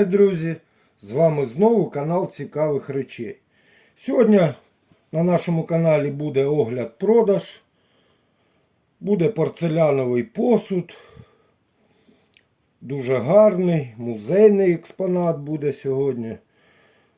Вітаю, друзі! З вами знову канал Цікавих речей. Сьогодні на нашому каналі буде огляд продаж. Буде порцеляновий посуд. Дуже гарний, музейний експонат буде сьогодні.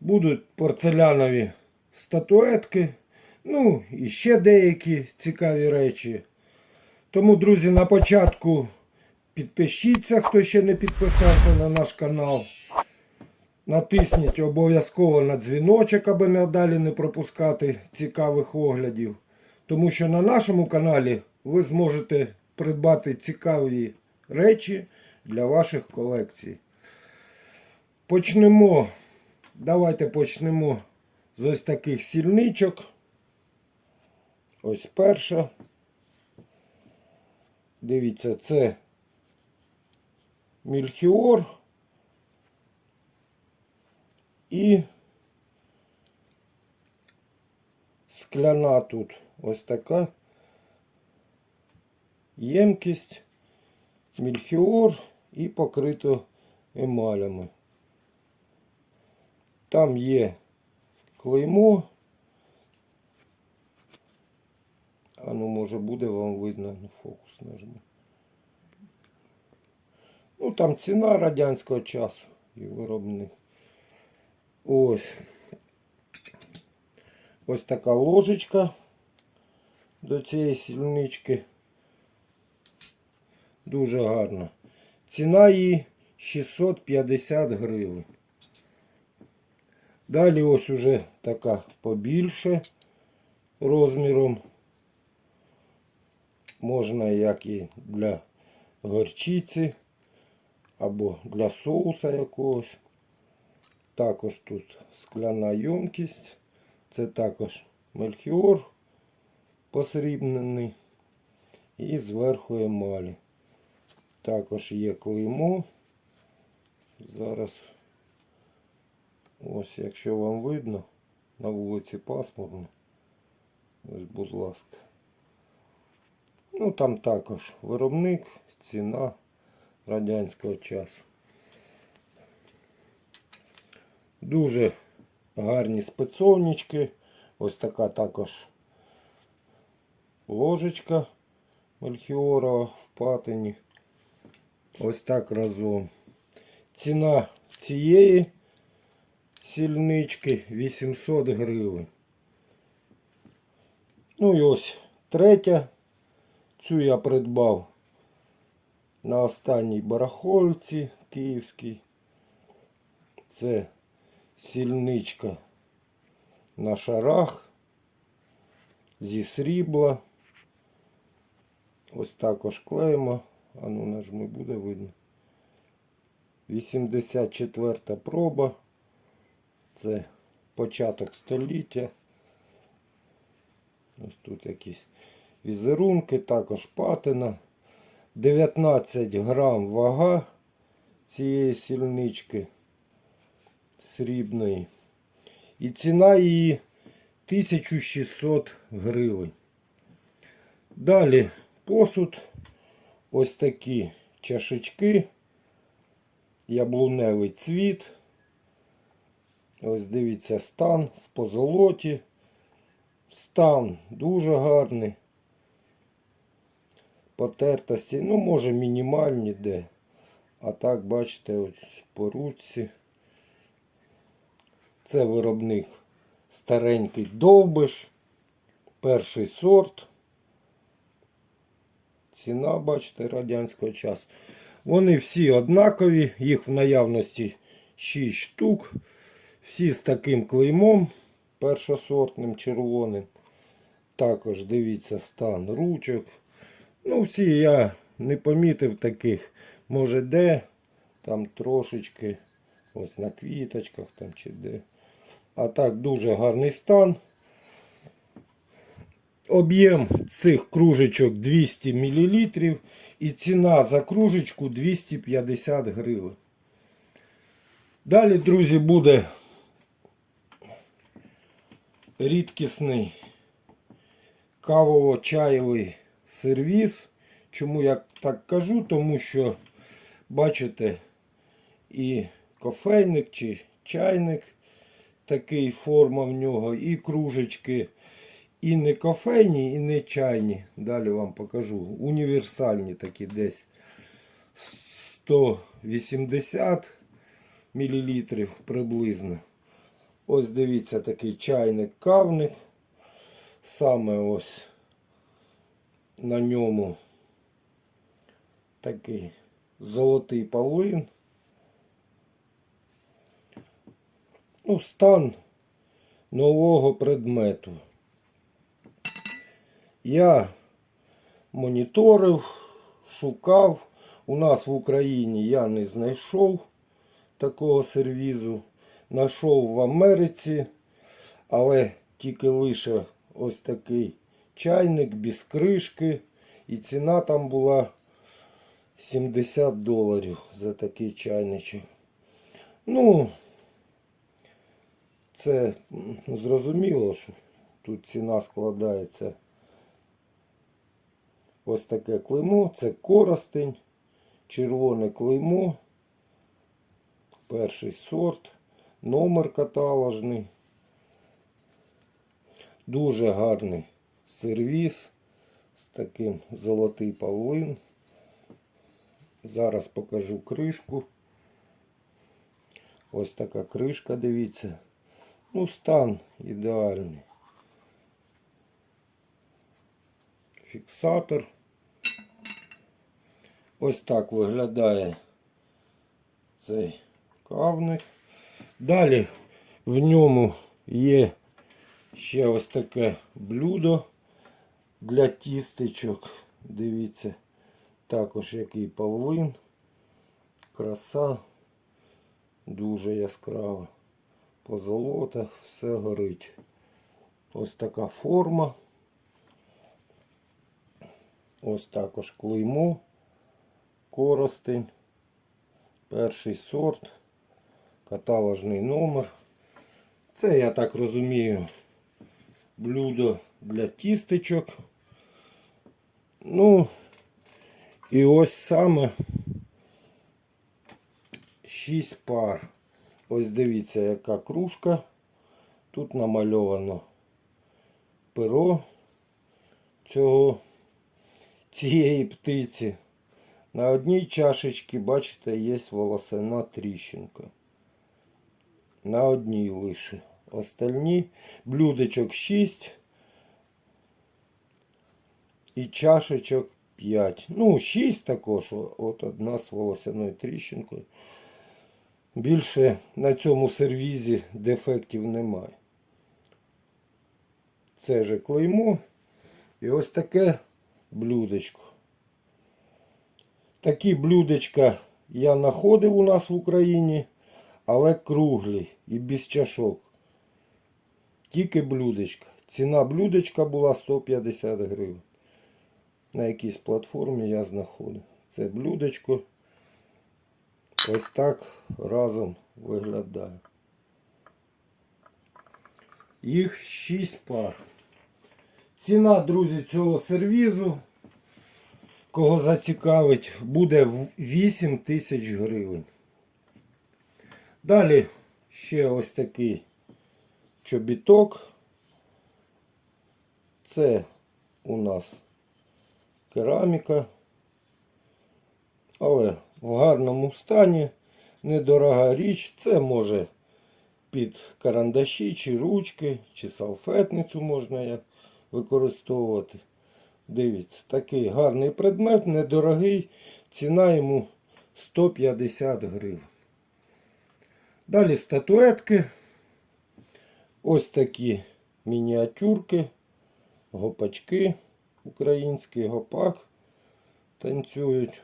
Будуть порцелянові статуетки. Ну і ще деякі цікаві речі. Тому, друзі, на початку підпишіться, хто ще не підписався на наш канал. Натисніть обов'язково на дзвіночок, аби надалі не пропускати цікавих оглядів. Тому що на нашому каналі ви зможете придбати цікаві речі для ваших колекцій. Почнемо. Давайте почнемо з ось таких сільничок. Ось перша. Дивіться, це Мільхіор і скляна тут ось така ємкість, мільхіор і покрито емалями. Там є клеймо. А ну може буде вам видно, ну фокус нажму. Ну там ціна радянського часу і виробник. Ось. Ось така ложечка до цієї сільнички. Дуже гарна. Ціна її 650 гривень. Далі ось уже така побільше розміром. Можна як і для горчиці або для соуса якогось. Також тут скляна ємкість. Це також мельхіор посрібнений. І зверху емалі. Також є клеймо. Зараз ось, якщо вам видно, на вулиці пасмурно. Ось, будь ласка. Ну там також виробник, ціна радянського часу. Дуже гарні спецовнички. Ось така також ложечка Мельхіорова в патині. Ось так разом. Ціна цієї сільнички 800 гривень. Ну і ось третя. Цю я придбав на останній барахольці київській. Це сільничка на шарах зі срібла. Ось також клеїмо. А ну нажми буде видно. 84 проба. Це початок століття. Ось тут якісь візерунки, також патина. 19 грам вага цієї сільнички срібної. І ціна її 1600 гривень. Далі посуд. Ось такі чашечки. Яблуневий цвіт. Ось дивіться стан в позолоті. Стан дуже гарний. Потертості, ну, може мінімальні де. А так, бачите, ось по ручці. Це виробник старенький довбиш. Перший сорт. Ціна, бачите, радянського часу. Вони всі однакові, їх в наявності 6 штук. Всі з таким клеймом першосортним червоним. Також дивіться стан ручок. Ну, всі я не помітив таких. Може де, там трошечки, ось на квіточках там чи де. А так дуже гарний стан. Об'єм цих кружечок 200 мл і ціна за кружечку 250 гривень. Далі, друзі, буде рідкісний кавово-чаєвий сервіс. Чому я так кажу? Тому що, бачите, і кофейник чи чайник. Такий форма в нього. І кружечки. І не кофейні, і не чайні. Далі вам покажу. Універсальні такі десь 180 мл приблизно. Ось дивіться такий чайник кавник. Саме ось на ньому такий золотий павлин. Ну, стан нового предмету. Я моніторив, шукав. У нас в Україні я не знайшов такого сервізу. Знайшов в Америці, але тільки лише ось такий чайник без кришки. І ціна там була 70 доларів за такий чайничок. Ну, це зрозуміло, що тут ціна складається. Ось таке клеймо. Це коростень, червоне клеймо, перший сорт, номер каталожний. Дуже гарний сервіс з таким золотий павлин. Зараз покажу кришку. Ось така кришка, дивіться. Ну, стан ідеальний. Фіксатор. Ось так виглядає цей кавник. Далі в ньому є ще ось таке блюдо для тістечок. Дивіться, також який павлин. Краса. Дуже яскрава. Позолота, все горить. Ось така форма. Ось також клеймо. Коростень. Перший сорт. Каталожний номер. Це, я так розумію, блюдо для тістечок. Ну, і ось саме 6 пар. Ось дивіться, яка кружка. Тут намальовано перо цього, цієї птиці. На одній чашечці, бачите, є волосяна тріщинка. На одній лише. Остальні блюдечок 6 і чашечок 5. Ну, 6 також. От одна з волосяною тріщинкою. Більше на цьому сервізі дефектів немає. Це же клеймо. І ось таке блюдечко. Такі блюдечка я знаходив у нас в Україні, але круглі і без чашок. Тільки блюдечка. Ціна блюдечка була 150 гривень. На якійсь платформі я знаходив. Це блюдечко. Ось так разом виглядає. Їх 6 пар. Ціна, друзі, цього сервізу, кого зацікавить, буде 8 тисяч гривень. Далі ще ось такий чобіток. Це у нас кераміка. Але в гарному стані, недорога річ. Це може під карандаші, чи ручки, чи салфетницю можна використовувати. Дивіться, такий гарний предмет, недорогий. Ціна йому 150 гривень. Далі статуетки. Ось такі мініатюрки, гопачки, український гопак танцюють.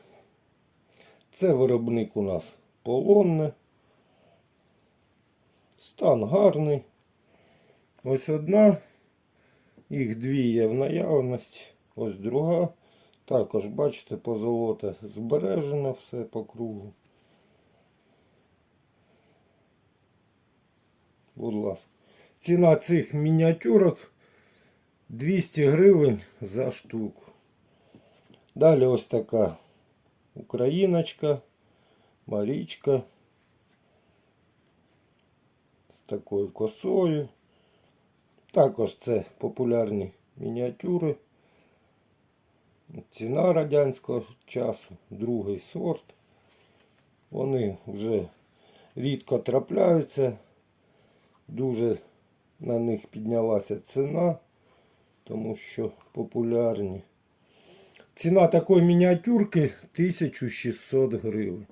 Це виробник у нас полонне. Стан гарний. Ось одна. Їх дві є в наявності. Ось друга. Також, бачите, позолота збережено все по кругу. Будь ласка. Ціна цих мініатюрок 200 гривень за штуку. Далі ось така Україночка, Марічка. такою косою. Також це популярні мініатюри. Ціна радянського часу, другий сорт. Вони вже рідко трапляються. Дуже на них піднялася ціна, тому що популярні. Ціна такої мініатюрки 1600 гривень.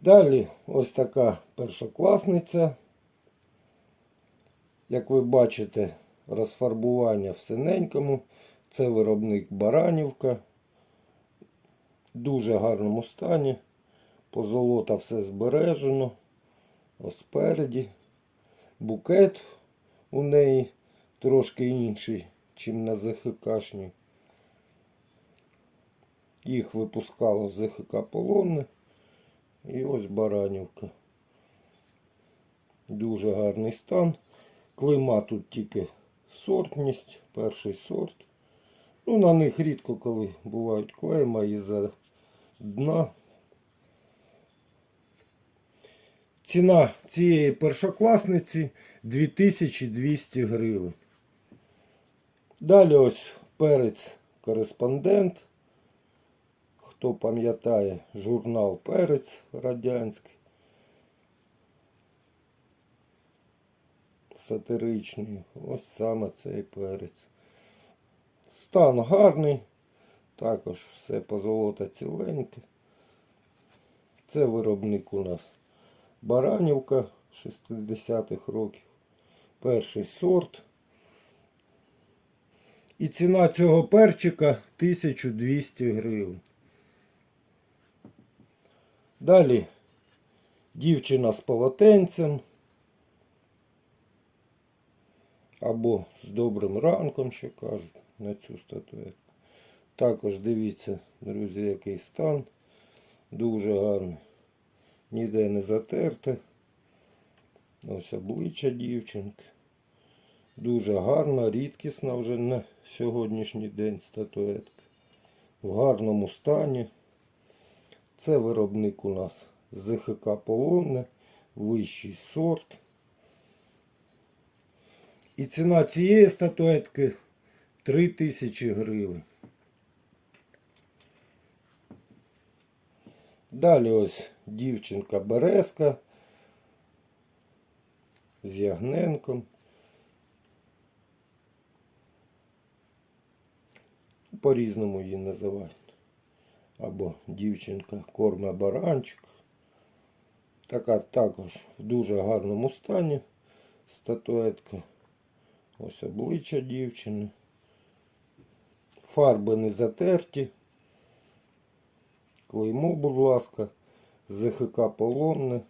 Далі ось така першокласниця. Як ви бачите, розфарбування в синенькому. Це виробник Баранівка. В дуже гарному стані. Позолота все збережено. Ось спереді. Букет у неї трошки інший, чим на ЗХКшній. Їх випускало ЗХК Полонне. І ось Баранівка. Дуже гарний стан. Клейма тут тільки сортність, перший сорт. Ну, на них рідко коли бувають клейма із-за дна. Ціна цієї першокласниці 2200 гривень. Далі ось перець кореспондент. Хто пам'ятає журнал Перець радянський. Сатиричний. Ось саме цей перець. Стан гарний. Також все позолота ціленьке. Це виробник у нас Баранівка 60-х років. Перший сорт. І ціна цього перчика 1200 гривень. Далі дівчина з полотенцем. Або з добрим ранком, що кажуть, на цю статуетку. Також дивіться, друзі, який стан. Дуже гарний. Ніде не затерте. Ось обличчя дівчинки. Дуже гарна, рідкісна вже на сьогоднішній день статуетка. В гарному стані. Це виробник у нас ЗХК Полонне, вищий сорт. І ціна цієї статуетки 3000 гривень. Далі ось дівчинка Березка з Ягненком. По-різному її називають. Або дівчинка корме баранчик. Така також в дуже гарному стані статуетка. Ось обличчя дівчини. Фарби не затерті. Клеймо, будь ласка, ЗХК полонне.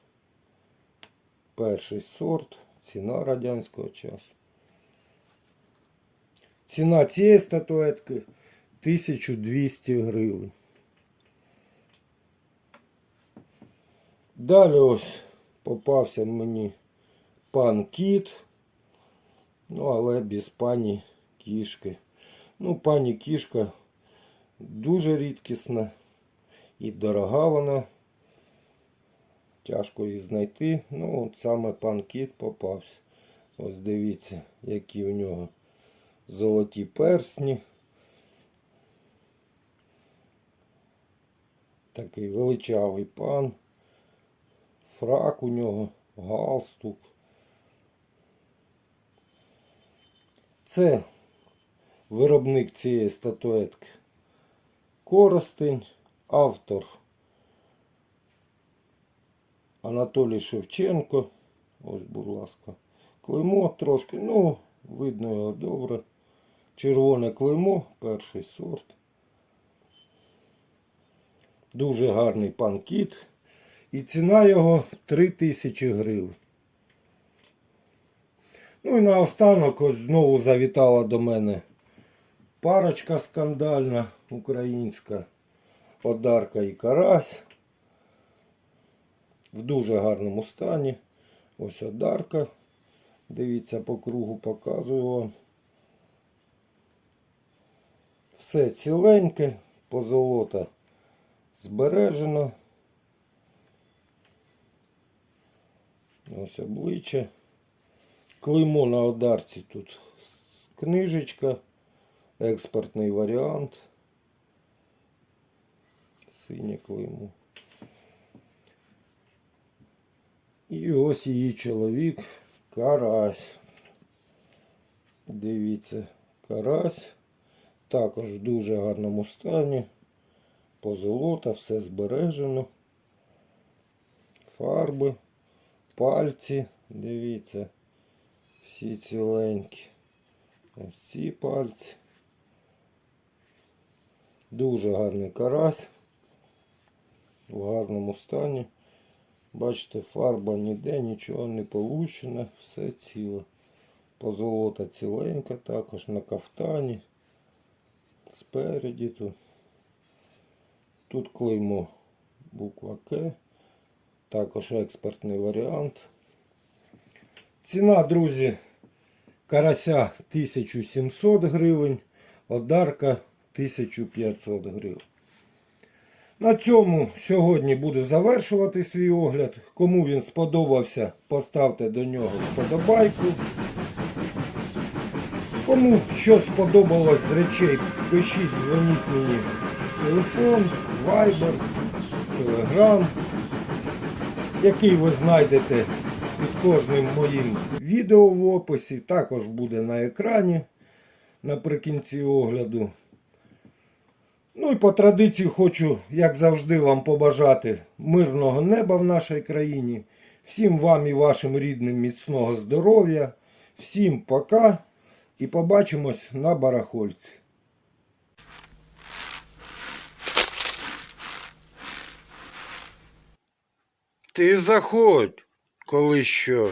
Перший сорт. Ціна радянського часу. Ціна цієї статуетки 1200 гривень. Далі ось попався мені пан кіт. Ну, але без пані кішки. Ну, пані кішка дуже рідкісна і дорога вона. Тяжко її знайти. Ну, от саме пан кіт попався. Ось дивіться, які у нього золоті персні. Такий величавий пан. Фрак у нього, галстук. Це виробник цієї статуетки. Коростень, автор Анатолій Шевченко. Ось, будь ласка, клеймо трошки, ну, видно його добре. Червоне клеймо, перший сорт. Дуже гарний пан кіт. І ціна його 3000 гривень. Ну і наостанок ось знову завітала до мене парочка скандальна українська. Одарка і карась. В дуже гарному стані. Ось одарка. Дивіться, по кругу показую вам. Все ціленьке, позолота збережено. Ось обличчя. Клеймо на одарці тут книжечка, експортний варіант. Синє клеймо. І ось її чоловік Карась. Дивіться, Карась. Також в дуже гарному стані. Позолота, все збережено. Фарби, пальці, дивіться, всі ціленькі. Ось ці пальці. Дуже гарний карась. В гарному стані. Бачите, фарба ніде, нічого не получено, все ціле. Позолота ціленька також на кафтані. Спереді тут. Тут клеймо буква К. Також експортний варіант. Ціна, друзі, карася 1700 гривень, одарка 1500 гривень. На цьому сьогодні буду завершувати свій огляд. Кому він сподобався, поставте до нього вподобайку. Кому що сподобалось з речей, пишіть, дзвоніть мені. Телефон, Viber, Telegram, який ви знайдете під кожним моїм відео в описі. Також буде на екрані наприкінці огляду. Ну і по традиції хочу, як завжди, вам побажати мирного неба в нашій країні. Всім вам і вашим рідним міцного здоров'я. Всім пока і побачимось на барахольці. Ти заходь, коли що.